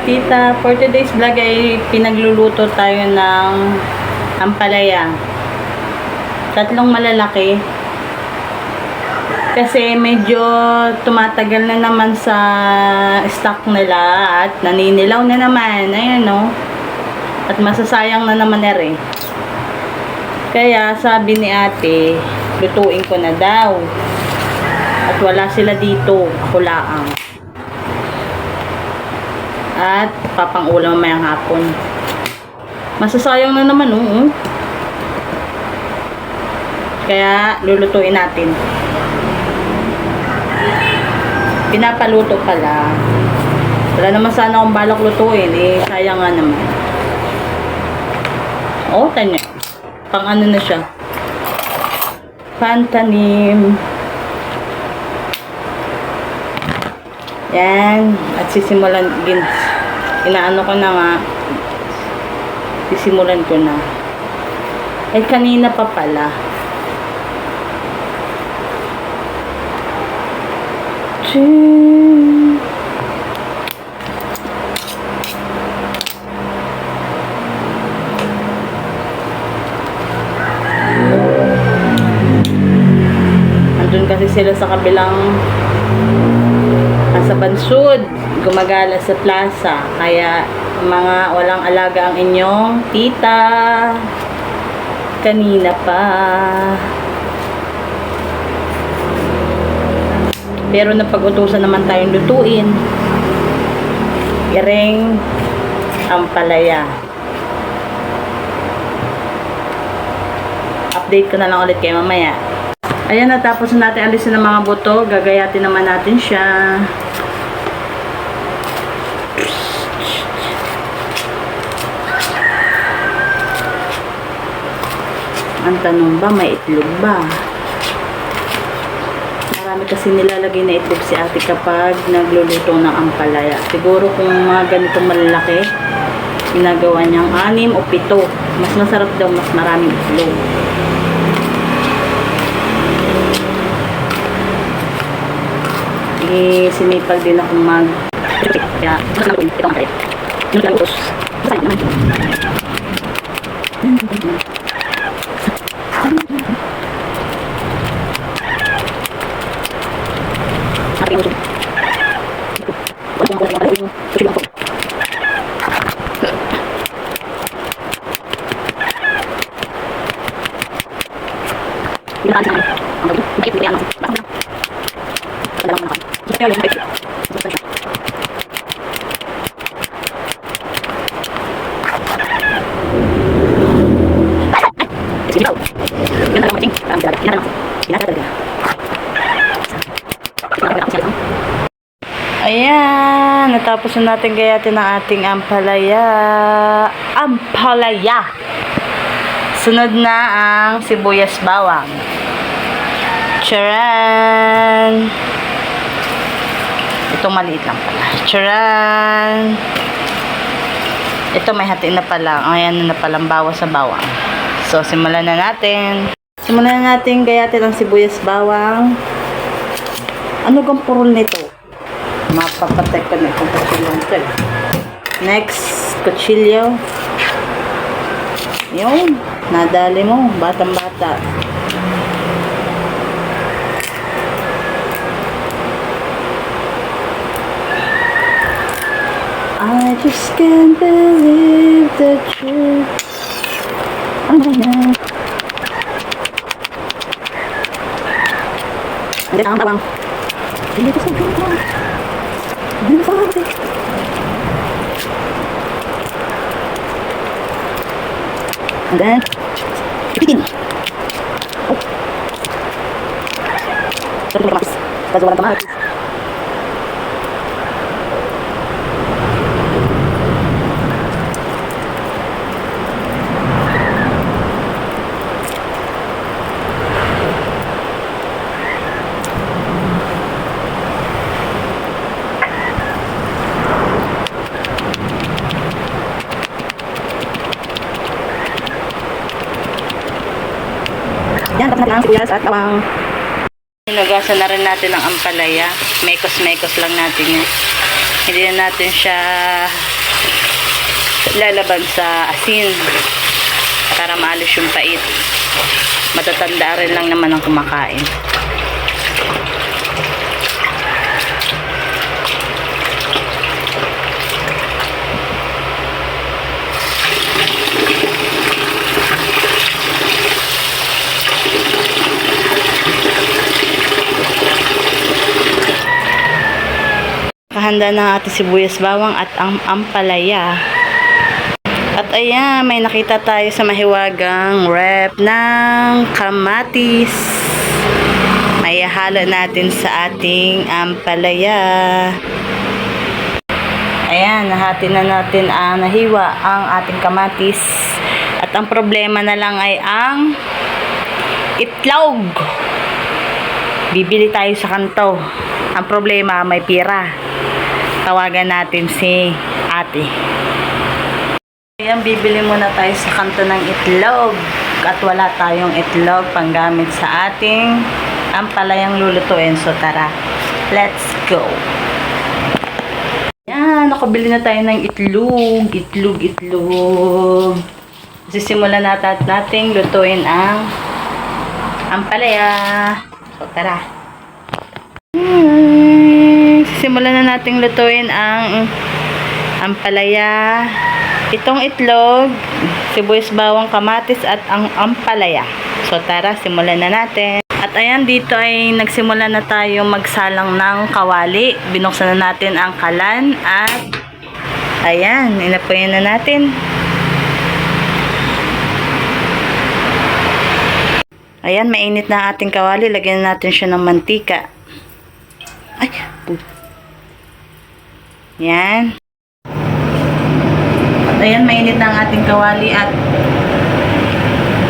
tita. For today's vlog ay pinagluluto tayo ng ampalaya. Tatlong malalaki. Kasi medyo tumatagal na naman sa stock nila at naninilaw na naman. Ayan no. At masasayang na naman na rin. Kaya sabi ni ate, lutuin ko na daw. At wala sila dito. Ako laang. At papang ulam mamayang hapon. Masasayang na naman, oo. Kaya lulutuin natin. Pinapaluto pala. Wala naman sana akong balak lutuin. Eh, sayang nga naman. Oh, tanya. Pang ano na siya. Pantanim. Yan. At sisimulan, gin, inaano ko na nga. Sisimulan ko na. Eh, kanina pa pala. Ching. Andun kasi sila sa kabilang nasa Bansud, gumagala sa plaza. Kaya mga walang alaga ang inyong tita. Kanina pa. Pero napag-utusan naman tayong lutuin. Iring ang palaya. Update ko na lang ulit kayo mamaya. Ayan, natapos na natin alisin ng mga buto. Gagayatin naman natin siya. Ang tanong ba, may itlog ba? Marami kasi nilalagay na itlog si ate kapag nagluluto ng ampalaya. Siguro kung mga ganitong malalaki, ginagawa niyang anim o pito. Mas masarap daw, mas maraming itlog. Eh, sinipag din ako mag kaya, mas naman ito ang kaya. Yung lang utos. Wala Ayan, natapos na natin gayatin ang ating ampalaya. Ampalaya! Sunod na ang sibuyas bawang. Charan! Ito maliit lang pala. Charan! Ito may hati na pala. Ayan na palang bawas sa bawang. So, simulan na natin. Simulan na natin gayatin ang sibuyas bawang. Ano gang purol nito? Mapapatay ko na itong kutsilyo ito. eh. Next, kutsilyo. Yun, nadali mo, batang bata. I just can't believe the truth. Ano ba yan? Hindi ang bawang. Hindi ko sa bawang. Hindi ko And then, ipitin. Oh. Sorry, may kamatis. Kasi. Yan, tapos natin ang sibuyas at bawang. Hinagasan na rin natin ang ampalaya. Mekos-mekos lang natin yan. Hindi na natin siya lalaban sa asin para maalis yung pait. Matatanda rin lang naman ang kumakain. Kahanda ng ating sibuyas bawang at ang ampalaya. At ayan, may nakita tayo sa mahiwagang rep ng kamatis. May halo natin sa ating ampalaya. Ayan, nahati na natin ang nahiwa ang ating kamatis. At ang problema na lang ay ang itlog. Bibili tayo sa kanto. Ang problema, may pira. Tawagan natin si ate. Ayan, bibili muna tayo sa kanto ng itlog. At wala tayong itlog panggamit sa ating ampalayang lulutuin. So tara, let's go. Yan, nakabili na tayo ng itlog. Itlog, itlog. Sisimulan natin nating lutuin ang ampalaya. So tara. Hmm, Simulan na nating lutuin ang ampalaya. Itong itlog, sibuyas bawang kamatis at ang ampalaya. So tara, simulan na natin. At ayan, dito ay nagsimula na tayo magsalang ng kawali. Binuksan na natin ang kalan at ayan, inapuyan na natin. Ayan, mainit na ating kawali. Lagyan na natin siya ng mantika. Ay, pu- Yan. At ayan, mainit na ang ating kawali at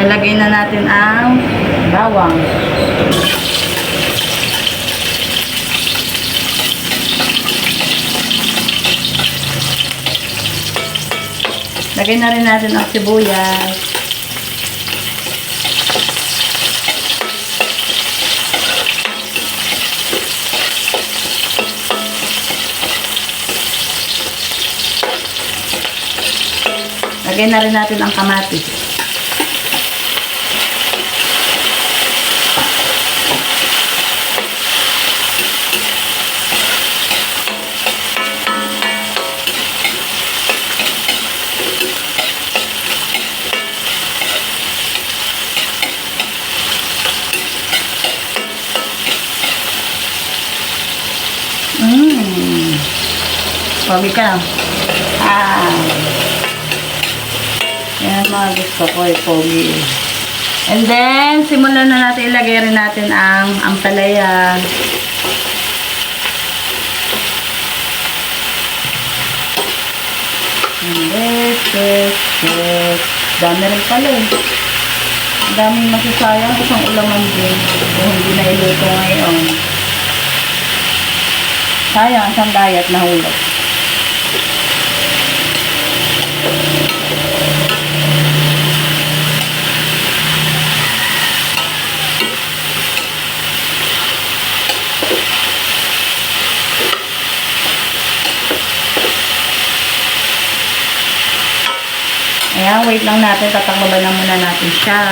lalagay na natin ang bawang. Lagay na rin natin ang sibuyas. Lagay na rin natin ang kamatis. Mmm. Pogi ka. Ah. Mga gusto ko eh, pogi. And then, simulan na natin ilagay rin natin ang ampalaya. This, this, this. Dami rin pala eh. Ang daming masasayang isang ulaman din kung hindi na iluto ngayon. Sayang, isang diet na hulog. Ayan, wait lang natin. Tatakbaban na muna natin siya.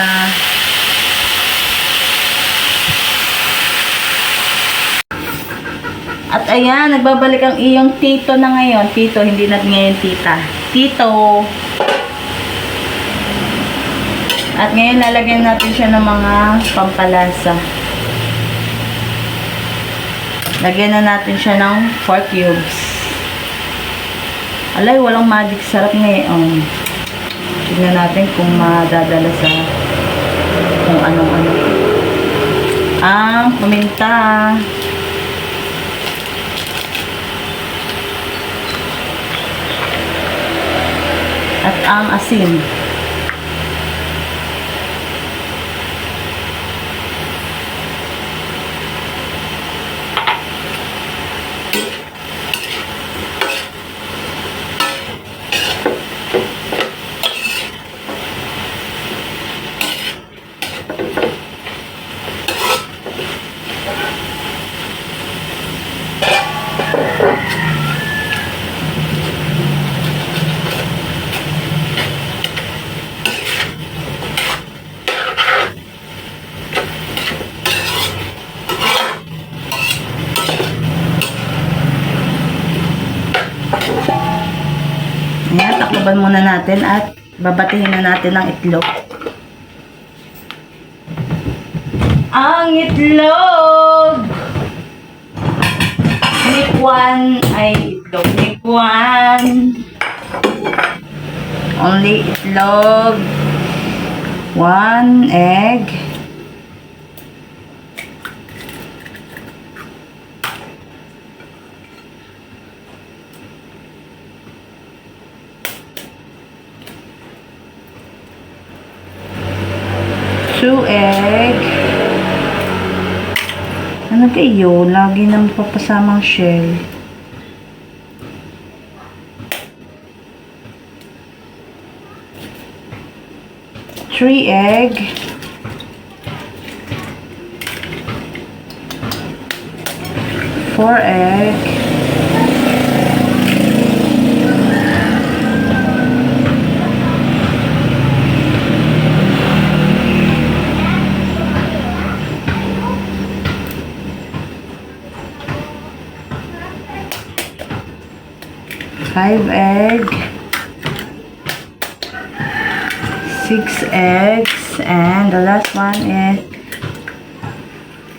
At ayan, nagbabalik ang iyong tito na ngayon. Tito, hindi na ngayon tita. Tito. At ngayon, lalagyan natin siya ng mga pampalasa. Lagyan na natin siya ng 4 cubes. Alay, walang magic sarap ngayon. Tignan natin kung madadala sa kung anong-ano. Ang paminta. At ang asin. Muna natin at babatihin na natin ang itlog. Ang itlog! Ni Juan ay itlog ni Juan. Only itlog. One egg. Two egg. Kayo? Lagi nang papasamang shell. Three egg. Four egg. Five egg. Six eggs. And the last one is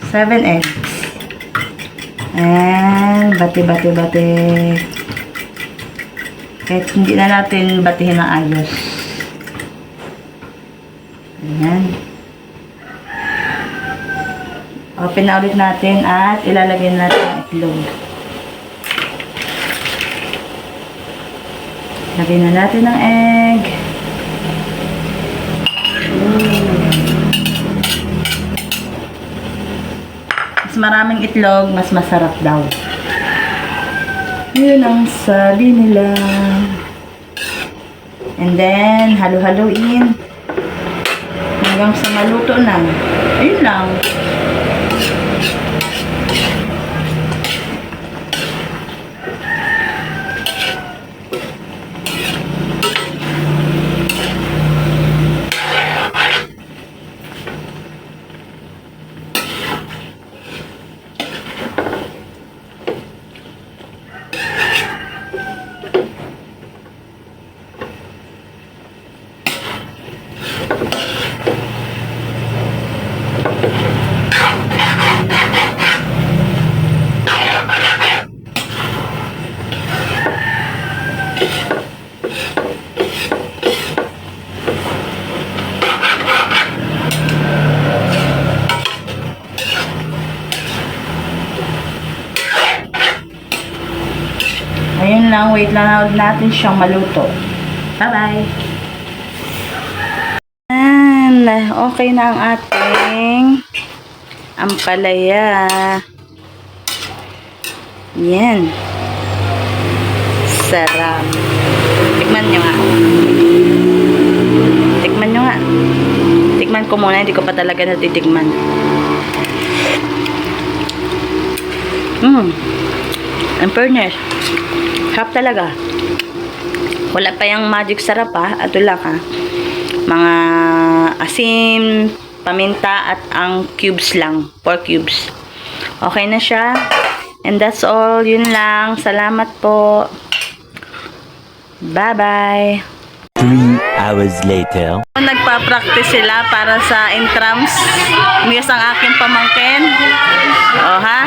seven eggs. And bati, bati, bati. Kahit hindi na natin batihin ng ayos. Ayan. Open na ulit natin at ilalagay natin itlog. Lagyan na natin ng egg. Mas maraming itlog, mas masarap daw. Yun ang sabi nila. And then, halo-haloin. Hanggang sa maluto na. Ayun lang. Ayun lang, wait lang natin siyang maluto. Bye-bye! And, okay na ang ating ampalaya. Yan. Sarap. Tikman nyo nga. Tikman nyo nga. Tikman ko muna, hindi ko pa talaga natitikman. Mmm. Ang fairness. Sarap talaga. Wala pa yung magic sarap ha. At wala ka. Mga asim, paminta at ang cubes lang. 4 cubes. Okay na siya. And that's all. Yun lang. Salamat po. Bye-bye. Three hours later. Nagpa-practice sila para sa intrams. Miyas ang aking pamangkin. O ha?